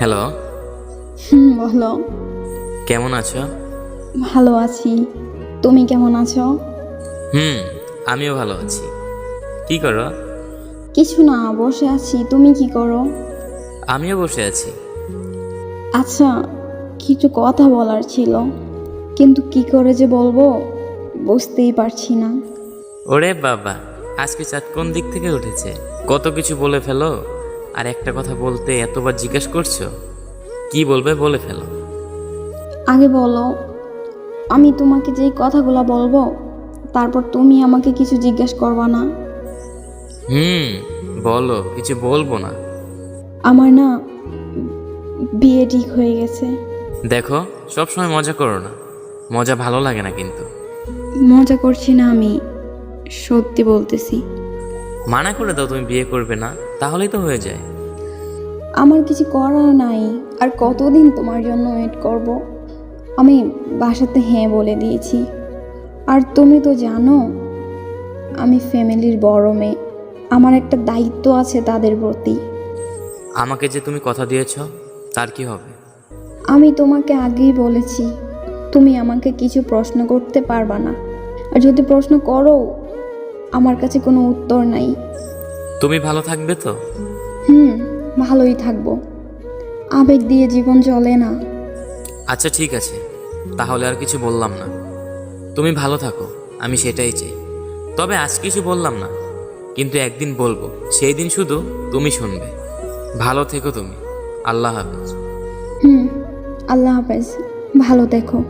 Hello হুম বলো। কেমন আছো? ভালো আছি। তুমি কেমন আছো? হুম আমিও ভালো আছি। কি করো? কিছু না বসে আছি। তুমি কি করো? আমিও বসে আছি। আচ্ছা কিছু কথা বলার ছিল। কিন্তু কি করে যে বলব? বুঝতেই পারছি না। ওরে বাবা আজকে চাঁদ কোন দিক থেকে উঠেছে? কত কিছু বলে ফেলো। আর একটা কথা বলতে এতবার জিজ্ঞেস করছ? কি বলবে বলে ফেলো। আগে বলো আমি তোমাকে যেই কথাগুলো বলব তারপর তুমি আমাকে কিছু জিজ্ঞেস করবা না। হুম বলো কিছু বলব না। আমার না বিয়ে ঠিক হয়ে গেছে। দেখো সবসময় মজা করো না। মজা ভালো লাগে না কিন্তু। মজা করছি না আমি সত্যি বলতেছি। মানা করে দাও তুমি বিয়ে করবে না তাহলেই তো হয়ে যায়। আমার কিছু করার নাই আর কতদিন তোমার জন্য ওয়েট করব? আমি বাসাতে হ্যাঁ বলে দিয়েছি। আর তুমি তো জানো আমি ফ্যামিলির বড় মেয়ে। আমার একটা দায়িত্ব আছে তাদের প্রতি। আমাকে যে তুমি কথা দিয়েছ তার কি হবে? আমি তোমাকে আগেই বলেছি তুমি আমাকে কিছু প্রশ্ন করতে পারবা না। আর যদি প্রশ্ন করো আমার কাছে কোনো উত্তর নাই। তুমি ভালো থাকবে তো? হুম ভালোই থাকব। আবেগ দিয়ে জীবন চলে না। আচ্ছা ঠিক আছে। তাহলে আর কিছু বললাম না। তুমি ভালো থাকো আমি সেটাই চাই। তবে আজ কিছু বললাম না কিন্তু একদিন বলব সেই দিন শুধু তুমি শুনবে। ভালো থেকো তুমি। আল্লাহ হাফেজ। হুম আল্লাহ হাফেজ। ভালো দেখো